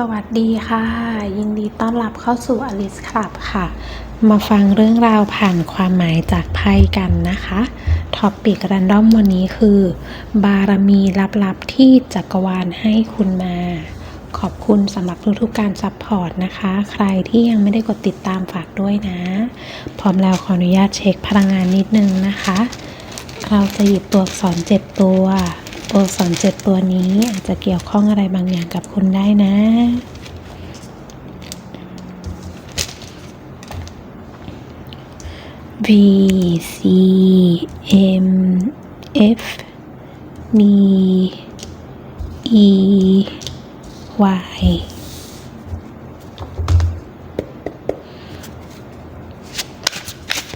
สวัสดีค่ะ ยินดีต้อนรับเข้าสู่อลิสคลับค่ะ มาฟังเรื่องราวผ่านความหมายจากไพ่กันนะคะท็อปปิกรันดอมวันนี้คือ บารมีลับๆที่จักรวาลให้คุณมา ขอบคุณสำหรับทุกๆการซัพพอร์ตนะคะ ใครที่ยังไม่ได้กดติดตามฝากด้วยนะ พร้อมแล้วขออนุญาตเช็คพลังงานนิดนึงนะคะ เราจะหยิบตัวอักษรเจ็ดตัว ตัวอักษรเจ็ดตัวนี้อาจจะเกี่ยวข้องอะไรบางอย่างกับคุณได้นะ V C M F B E Y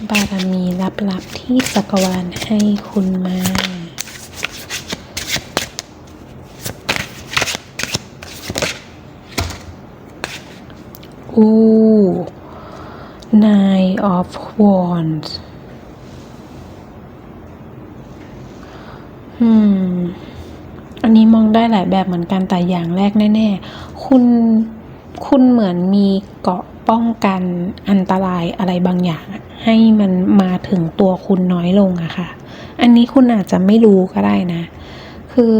บารมีลับๆที่จักรวาลให้คุณมา อู้ Nine of Wands อืม อันนี้มองได้หลายแบบเหมือนกันแต่อย่างแรกแน่ ๆ คุณ คุณเหมือนมีเกาะป้องกันอันตรายอะไรบางอย่าง ให้มันมาถึงตัวคุณน้อยลงอะค่ะ อันนี้คุณอาจจะไม่รู้ก็ได้นะ คือ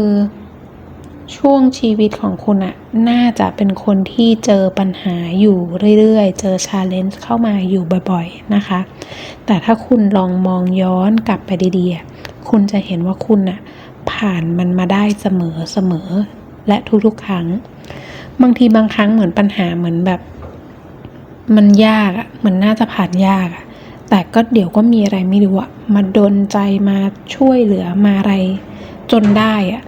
ช่วงชีวิตของคุณอะน่าจะเป็นคนที่เจอปัญหาอยู่เรื่อยๆ เจอชาเลนจ์เข้ามาอยู่บ่อยๆนะคะ แต่ถ้าคุณลองมองย้อนกลับไปดีๆ คุณจะเห็นว่าคุณอะผ่านมันมาได้เสมอเสมอและทุกๆครั้ง บางทีบางครั้งเหมือนปัญหาเหมือนแบบ มันยากอะมันน่าจะผ่านยากอะแต่ก็เดี๋ยวก็มีอะไรไม่รู้อะมาดนใจมาช่วยเหลือมาอะไรจนได้อะ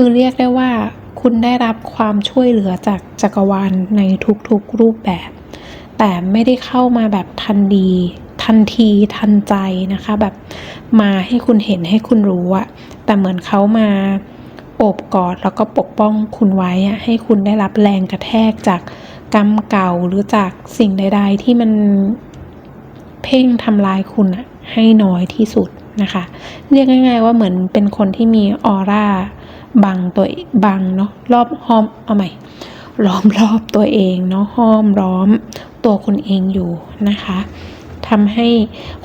คือเรียกได้ว่าคุณได้รับความช่วยเหลือจากจักรวาลในทุกๆรูปแบบ แต่ไม่ได้เข้ามาแบบทันดี ทันทีทันใจนะคะ แบบมาให้คุณเห็นให้คุณรู้อะแต่เหมือนเขามาโอบกอดแล้วก็ปกป้องคุณไว้อะให้คุณได้รับแรงกระแทกจากกรรมเก่าหรือจากสิ่งใด ๆ ที่มันเพ่งทำลายคุณอะให้น้อยที่สุดนะคะ เรียกง่าย ๆ ว่าเหมือนเป็นคนที่มีออร่า บังตัวบังเนาะรอบห้อมเอาใหม่ล้อมรอบตัวเองเนาะห้อมล้อมตัวคุณเองอยู่นะคะทำให้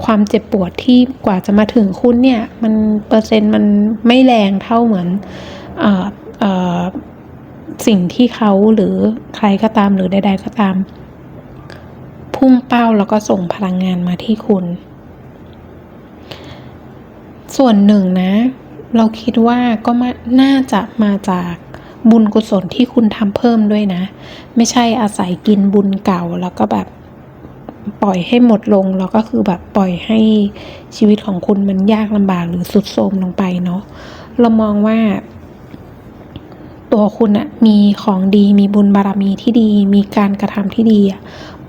ความเจ็บปวดที่กว่าจะมาถึงคุณเนี่ย มันเปอร์เซ็นต์มันไม่แรงเท่าเหมือนอออสิ่งที่เขาหรือใครก็ตามหรือใด ๆ ก็ตาม พุ่งเป้าแล้วก็ส่งพลังงานมาที่คุณ ส่วนหนึ่งนะ เราคิดว่าก็มาน่าจะมาจากบุญกุศลที่คุณทำเพิ่มด้วยนะ ไม่ใช่อาศัยกินบุญเก่าแล้วก็แบบปล่อยให้หมดลงแล้วก็คือแบบปล่อยให้ชีวิตของคุณมันยากลำบากหรือสุดโทรมลงไปเนาะเรามองว่า ตัวคุณอะมีของดีมีบุญบารมีที่ดี มีการกระทำที่ดีอะ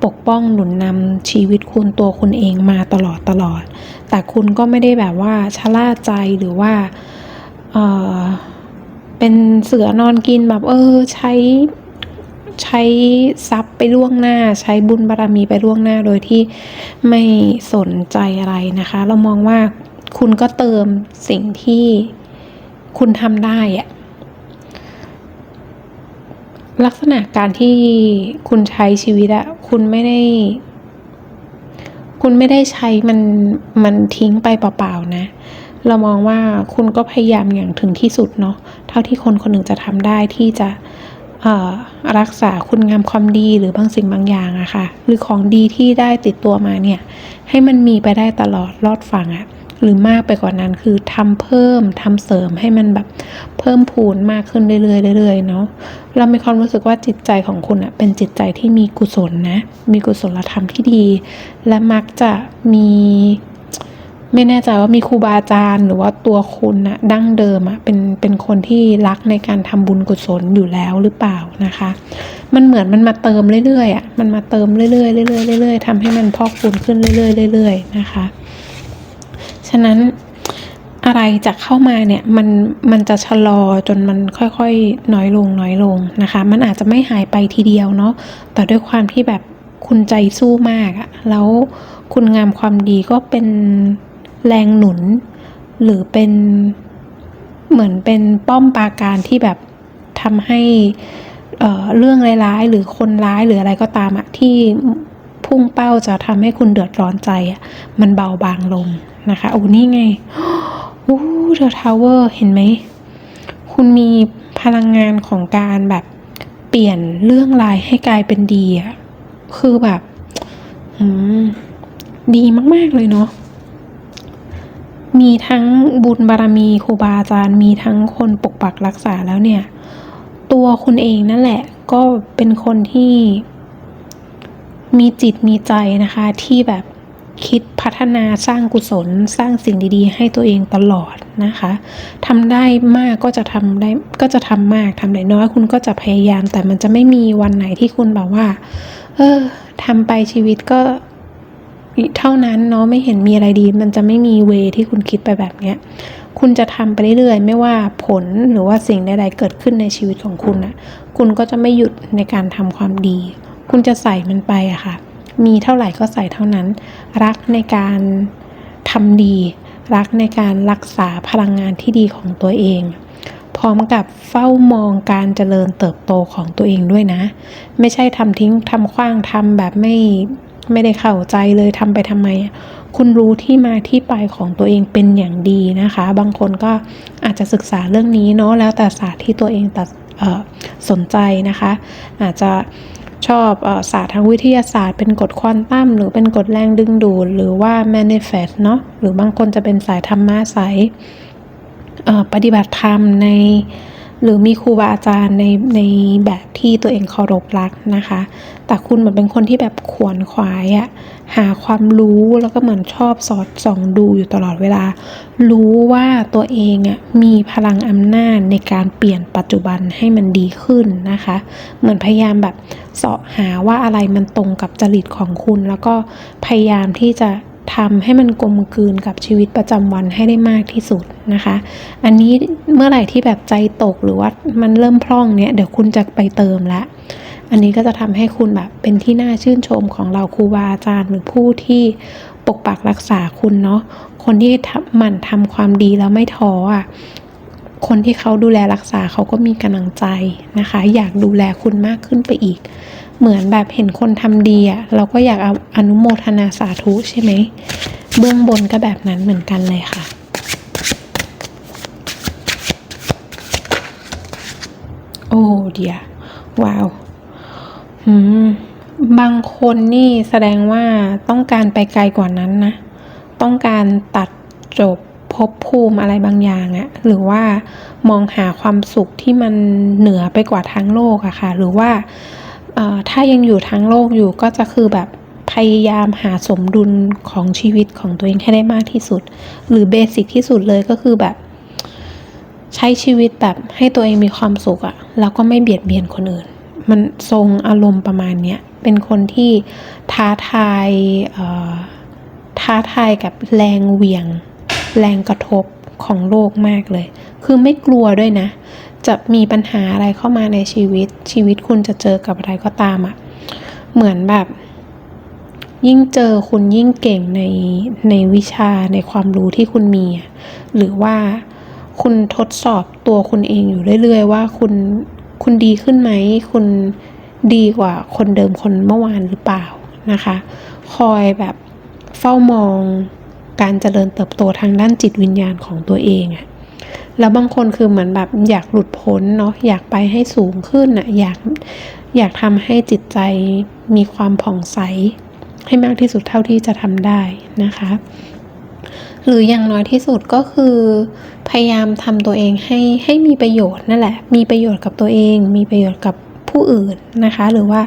ปกป้องหนุนนำชีวิตคุณตัวคุณเองมาตลอดตลอด แต่คุณก็ไม่ได้แบบว่าชะล่าใจหรือว่าเออเป็นเสือนอนกินแบบ เออ ใช้ใช้ทรัพย์ไปล่วงหน้า ใช้บุญบารรมีไปล่วงหน้าโดยที่ไม่สนใจอะไรนะคะ เรามองว่าคุณก็เติมสิ่งที่คุณทำได้อะ ลักษณะการที่คุณใช้ชีวิตอะคุณไม่ได้ คุณไม่ได้ใช้มันมันทิ้งไปเปล่าๆนะ เรามองว่าคุณก็พยายามอย่างถึงที่สุดเนาะเท่าที่คนคนหนึ่งจะทำได้ที่จะรักษาคุณงามความดีหรือบางสิ่งบางอย่างอะค่ะ หรือของดีที่ได้ติดตัวมาเนี่ย ให้มันมีไปได้ตลอดรอดฝั่งอะ หรือมากไปกว่านั้นคือทำเพิ่มทำเสริมให้มันแบบเพิ่มพูนมากขึ้นเรื่อยๆเรื่อยๆเนาะเรามีความรู้สึกว่าจิตใจของคุณอะเป็นจิตใจที่มีกุศลนะ มีกุศลธรรมที่ดี และมักจะมีไม่แน่ใจว่ามีครูบาอาจารย์หรือว่าตัวคุณนะดั้งเดิมอะเป็นเป็นคนที่รักในการทำบุญกุศลอยู่แล้วหรือเปล่านะคะ มันเหมือนมันมาเติมเรื่อยๆอะมันมาเติมเรื่อยๆเรื่อยๆเรื่อยๆทำให้มันพอกพูนขึ้นเรื่อยๆเรื่อยๆนะคะะนั้นอะไรจะเข้ามาเนี่ยมันมันจะชะลอจนมันค่อยๆน้อยลงน้อยลงนะคะ มันอาจจะไม่หายไปทีเดียวเนาะแต่ด้วยความที่แบบคุณใจสู้มากอะแล้วคุณงามความดีก็เป็นแรงหนุน หรือเป็นเหมือนเป็นป้อมปราการที่แบบทำให้เอ่อเรื่องร้ายๆ หรือคนร้ายหรืออะไรก็ตามอะที่ พุ่งเป้าจะทำให้คุณเดือดร้อนใจอะมันเบาบางลงนะคะโอ้นี่ไงโอ้เดอะทาวเวอร์เห็นไหม คุณมีพลังงานของการแบบเปลี่ยนเรื่องรายให้กลายเป็นดีอะคือแบบอืมดีมาก ๆ เลยเนาะ มีทั้งบุญบารมีครูบาอาจารย์ มีทั้งคนปกปักรักษาแล้วเนี่ย ตัวคุณเองนั่นแหละ ก็เป็นคนที่ มีจิตมีใจนะคะที่แบบคิดพัฒนาสร้างกุศลสร้างสิ่งดีๆ ให้ตัวเองตลอดนะคะทำได้มากก็จะทำได้ก็จะทำมากทำได้น้อยคุณก็จะพยายาม แต่มันจะไม่มีวันไหนที่คุณแบบว่า เออทำไปชีวิตก็เท่านั้นเนาะไม่เห็นมีอะไรดี มันจะไม่มีเวที่คุณคิดไปแบบเนี้ยคุณจะทำไปเรื่อยๆ ไม่ว่าผลหรือว่าสิ่งใดๆเกิดขึ้นในชีวิตของคุณนะคุณก็จะไม่หยุดในการทำความดี คุณจะใส่มันไปอะค่ะ มีเท่าไหร่ก็ใส่เท่านั้น รักในการทำดี รักในการรักษาพลังงานที่ดีของตัวเอง พร้อมกับเฝ้ามองการเจริญเติบโตของตัวเองด้วยนะ ไม่ใช่ทำทิ้งทำขว้างทำแบบไม่ไม่ได้เข้าใจเลยทำไปทำไม คุณรู้ที่มาที่ไปของตัวเองเป็นอย่างดีนะคะ บางคนก็อาจจะศึกษาเรื่องนี้เนาะแล้วแต่ศาสตร์ที่ตัวเองตัดสนใจนะคะ อาจจะ ชอบศาสตร์ทางวิทยาศาสตร์ เป็นกฎควอนตัมหรือเป็นกฎแรงดึงดูดหรือว่า manifest เนาะหรือบางคนจะเป็นสายธรรมะสายปฏิบัติธรรมใน หรือมีครูบาอาจารย์ในในแบบที่ตัวเองเคารพรักนะคะ แต่คุณเหมือนเป็นคนที่แบบขวนขวายอะ หาความรู้แล้วก็เหมือนชอบสอดส่องดูอยู่ตลอดเวลา รู้ว่าตัวเองอะมีพลังอำนาจในการเปลี่ยนปัจจุบันให้มันดีขึ้นนะคะ เหมือนพยายามแบบเสาะหาว่าอะไรมันตรงกับจริตของคุณ แล้วก็พยายามที่จะทำให้มันกลมกลืนกับชีวิตประจำวันให้ได้มากที่สุดนะคะ อันนี้เมื่อไหร่ที่แบบใจตกหรือว่ามันเริ่มพร่องเนี่ยเดี๋ยวคุณจะไปเติมละ อันนี้ก็จะทำให้คุณแบบเป็นที่น่าชื่นชมของเราครูบาอาจารย์หรือผู้ที่ปกปักรักษาคุณเนาะคนที่หมันทำความดีแล้วไม่ท้ออะคนที่เขาดูแลรักษาเขาก็มีกำลังใจนะคะ อยากดูแลคุณมากขึ้นไปอีก เหมือนแบบเห็นคนทำดีอะเราก็อยากเอาอนุโมทนาสาธุใช่ไหมเบื้องบนก็แบบนั้นเหมือนกันเลยค่ะ โอ้เดียว้าว บางคนนี่แสดงว่าต้องการไปไกลกว่านั้นนะ ต้องการตัดจบภพภูมิอะไรบางอย่างอะหรือว่ามองหาความสุขที่มันเหนือไปกว่าทั้งโลกอะค่ะ หรือว่าถ้ายังอยู่ทั้งโลกอยู่ก็จะคือแบบพยายามหาสมดุลของชีวิตของตัวเองให้ได้มากที่สุด หรือเบสิกที่สุดเลยก็คือแบบ ใช้ชีวิตแบบให้ตัวเองมีความสุขอะแล้วก็ไม่เบียดเบียนคนอื่น มันทรงอารมณ์ประมาณเนี้ยเป็นคนที่ท้าทายท้าทายกับแรงเหวี่ยง แรงกระทบของโลกมากเลย คือไม่กลัวด้วยนะ จะมีปัญหาอะไรเข้ามาในชีวิต ชีวิตคุณจะเจอกับอะไรก็ตามอะเหมือนแบบ ยิ่งเจอคุณยิ่งเก่งในในวิชาในความรู้ที่คุณมี หรือว่าคุณทดสอบตัวคุณเองอยู่เรื่อย ๆ ว่าคุณ คุณดีขึ้นไหม คุณดีกว่าคนเดิมคนเมื่อวานหรือเปล่านะคะ คอยแบบเฝ้ามองการเจริญเติบโตทางด้านจิตวิญญาณของตัวเองอะแล้วบางคนคือเหมือนแบบอยากหลุดพ้นเนาะอยากไปให้สูงขึ้นอะอยากอยากทำให้จิตใจมีความผ่องใสให้มากที่สุดเท่าที่จะทำได้นะคะ หรืออย่างน้อยที่สุดก็คือ พยายามทำตัวเองให้ให้มีประโยชน์นั่นแหละ มีประโยชน์กับตัวเอง มีประโยชน์กับผู้อื่นนะคะ หรือว่า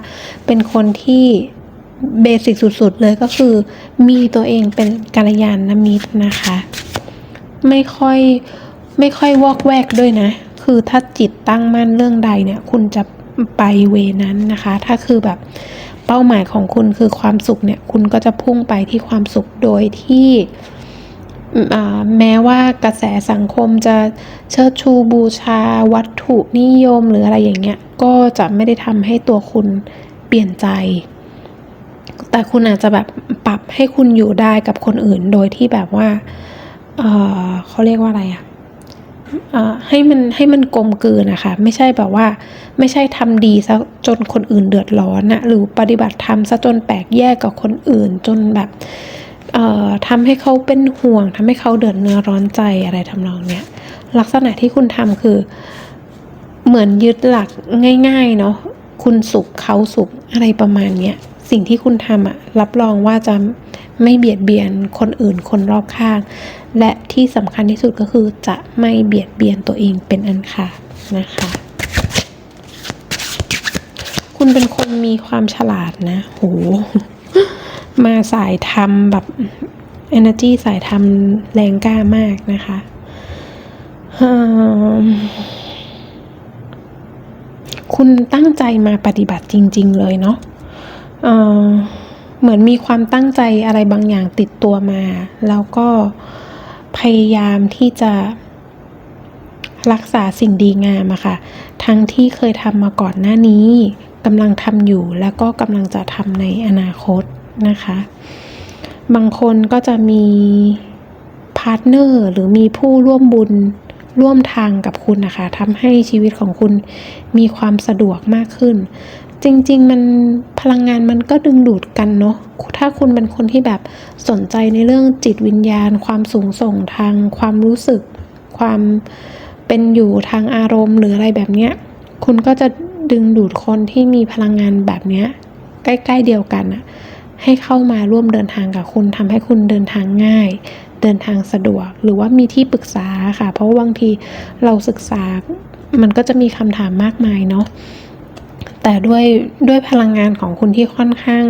เป็นคนที่เบสิกสุดๆเลยก็คือ มีตัวเองเป็นกัลยาณมิตรนะคะ ไม่ค่อยไม่ค่อยวอกแวกด้วยนะ คือถ้าจิตตั้งมั่นเรื่องใดเนี่ย คุณจะไปเวนั้นนะคะ ถ้าคือแบบเป้าหมายของคุณคือความสุขเนี่ย คุณก็จะพุ่งไปที่ความสุขโดยที่ แม้ว่ากระแสสังคมจะเชิดชูบูชาวัตถุนิยมหรืออะไรอย่างเงี้ย ก็จะไม่ได้ทำให้ตัวคุณเปลี่ยนใจ แต่คุณอาจจะแบบปรับให้คุณอยู่ได้กับคนอื่นโดยที่แบบว่าเเขาเรียกว่าอะไรอะให้มันให้มันกลมกลืนนะคะไม่ใช่แบบว่า ไม่ใช่ทำดีซะจนคนอื่นเดือดร้อนนะหรือปฏิบัติธรรมซะจนแปลกแยกกับคนอื่นจนแบบ ทำให้เขาเป็นห่วงทำให้เขาเดือดเนื้อร้อนใจอะไรทำนองเนี้ยลักษณะที่คุณทำคือ เหมือนยึดหลักง่ายๆเนาะคุณสุขเขาสุขอะไรประมาณเนี้ยสิ่งที่คุณทำอะรับรองว่าจะไม่เบียดเบียนคนอื่นคนรอบข้าง และที่สำคัญที่สุดก็คือจะไม่เบียดเบียนตัวเองเป็นอันขาดนะคะ คุณเป็นคนมีความฉลาดนะ โห มาสายทำแบบ energy สายทำแรงกล้ามากนะคะคุณตั้งใจมาปฏิบัติจริง ๆ เลยเนาะเเหมือนมีความตั้งใจอะไรบางอย่างติดตัวมา แล้วก็พยายามที่จะรักษาสิ่งดีงามอะค่ะ ทั้งที่เคยทำมาก่อนหน้านี้กำลังทำอยู่แล้วก็กำลังจะทำในอนาคต นะคะ บางคนก็จะมีพาร์ทเนอร์หรือมีผู้ร่วมบุญร่วมทางกับคุณนะคะทำให้ชีวิตของคุณมีความสะดวกมากขึ้น จริง ๆ มันพลังงานมันก็ดึงดูดกันเนาะถ้าคุณเป็นคนที่แบบสนใจในเรื่องจิตวิญญาณ ความสูงส่งทางความรู้สึก ความเป็นอยู่ทางอารมณ์หรืออะไรแบบเนี้ย คุณก็จะดึงดูดคนที่มีพลังงานแบบเนี้ยใกล้ ๆ เดียวกันอะ ให้เข้ามาร่วมเดินทางกับคุณทำให้คุณเดินทางง่าย เดินทางสะดวก หรือว่ามีที่ปรึกษาค่ะ เพราะว่าบางทีเราศึกษา มันก็จะมีคำถามมากมายเนาะแต่ด้วยด้วยพลังงานของคุณที่ค่อนข้าง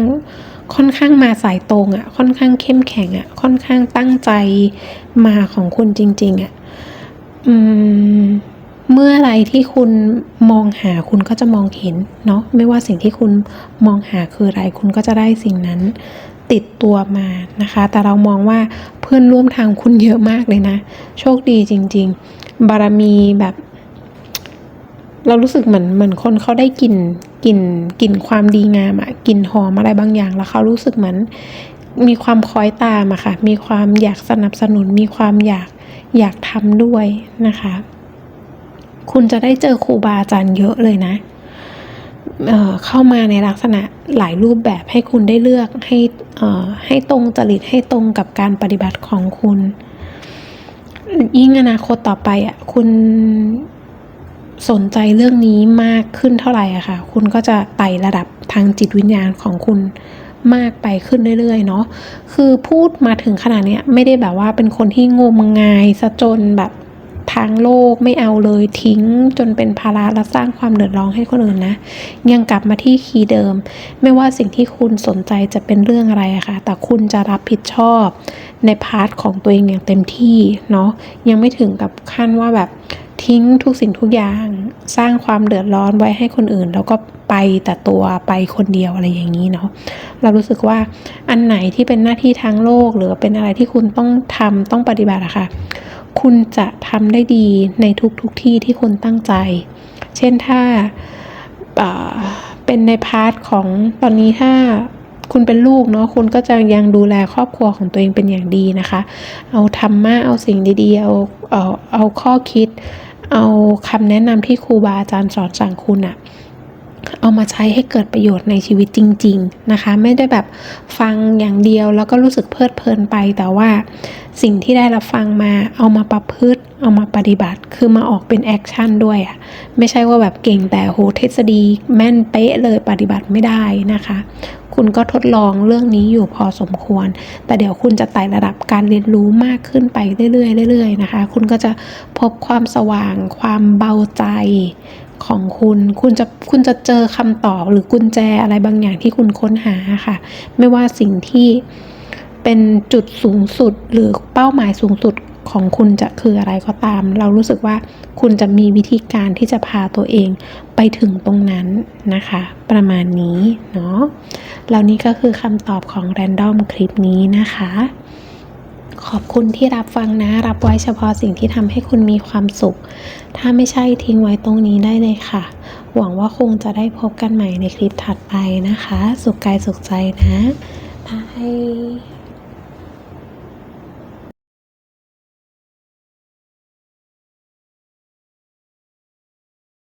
ค่อนข้างมาสายตรงอะ่ะ ค่อนข้างเข้มแข็งอะ่ะ ค่อนข้างตั้งใจมาของคุณจริง ๆอะ่ะ อืม เมื่อไรที่คุณมองหาคุณก็จะมองเห็นเนาะไม่ว่าสิ่งที่คุณมองหาคืออะไร คุณก็จะได้สิ่งนั้นติดตัวมานะคะ แต่เรามองว่าเพื่อนร่วมทางคุณเยอะมากเลยนะ โชคดีจริง ๆ บารมีแบบ เรารู้สึกเหมือนเหมือนคนเขาได้กลิ่นกลิ่นกลิ่นความดีงามอะกลิ่นหอมอะไรบางอย่าง แล้วเขารู้สึกเหมือนมีความคอยตามอะค่ะ มีความอยากสนับสนุน มีความอยากอยากทำด้วยนะคะ คุณจะได้เจอครูบาอาจารย์เยอะเลยนะเเข้ามาในลักษณะหลายรูปแบบให้คุณได้เลือกให้ให้ตรงจริตให้ตรงกับการปฏิบัติของคุณ ยิ่งอนาคตต่อไปอะคุณสนใจเรื่องนี้มากขึ้นเท่าไหร่อะค่ะ คุณก็จะไต่ระดับทางจิตวิญญาณของคุณมากไปขึ้นเรื่อยๆเนาะ คือพูดมาถึงขนาดนี้ไม่ได้แบบว่าเป็นคนที่งมงายซะจนแบบ ทางโลกไม่เอาเลยทิ้งจนเป็นภาระและสร้างความเดือดร้อนให้คนอื่นนะ ยังกลับมาที่คีย์เดิม ไม่ว่าสิ่งที่คุณสนใจจะเป็นเรื่องอะไรอะค่ะ แต่คุณจะรับผิดชอบในพาร์ทของตัวเองอย่างเต็มที่เนาะยังไม่ถึงกับขั้นว่าแบบทิ้งทุกสิ่งทุกอย่างสร้างความเดือดร้อนไว้ให้คนอื่น แล้วก็ไปแต่ตัวไปคนเดียวอะไรอย่างนี้เนาะเรารู้สึกว่าอันไหนที่เป็นหน้าที่ทางโลก หรือเป็นอะไรที่คุณต้องทำต้องปฏิบัติอะค่ะ คุณจะทำได้ดีในทุกๆทที่ที่คุณตั้งใจ เช่นถ้าเป็นในพาร์ทของตอนนี้ถ้าคุณเป็นลูกเนาะคุณก็จะยังดูแลครอบครัวของตัวเองเป็นอย่างดีนะคะ เอาธรรมะเอาสิ่งดีๆเอาเอาเอาข้อคิด เอาคำแนะนำที่ครูบาอาจารย์สอนสั่งคุณอะ เอามาใช้ให้เกิดประโยชน์ในชีวิตจริง ๆนะคะ ไม่ได้แบบฟังอย่างเดียวแล้วก็รู้สึกเพลิดเพลินไป แต่ว่าสิ่งที่ได้รับฟังมาเอามาประพฤติ เอามาปฏิบัติ คือมาออกเป็นแอคชั่นด้วยอะ่ะไม่ใช่ว่าแบบเก่งแต่โหทฤษฎีแม่นเป๊ะเลยปฏิบัติไม่ได้นะคะ คุณก็ทดลองเรื่องนี้อยู่พอสมควร แต่เดี๋ยวคุณจะไต่ระดับการเรียนรู้มากขึ้นไปเรื่อยๆเรื่อยๆนะคะ คุณก็จะพบความสว่าง ความเบาใจ ของคุณ คุณจะคุณจะเจอคำตอบหรือกุญแจอะไรบางอย่างที่คุณค้นหาค่ะ ไม่ว่าสิ่งที่เป็นจุดสูงสุดหรือเป้าหมายสูงสุดของคุณจะคืออะไรก็ตาม เรารู้สึกว่าคุณจะมีวิธีการที่จะพาตัวเองไปถึงตรงนั้นนะคะ ประมาณนี้เนาะแล้วนี่ก็คือคำตอบของแรนดอมคลิปนี้นะคะ ขอบคุณที่รับฟังนะ รับไว้เฉพาะสิ่งที่ทำให้คุณมีความสุข ถ้าไม่ใช่ทิ้งไว้ตรงนี้ได้เลยค่ะ หวังว่าคงจะได้พบกันใหม่ในคลิปถัดไปนะคะ สุขกายสุขใจนะบาย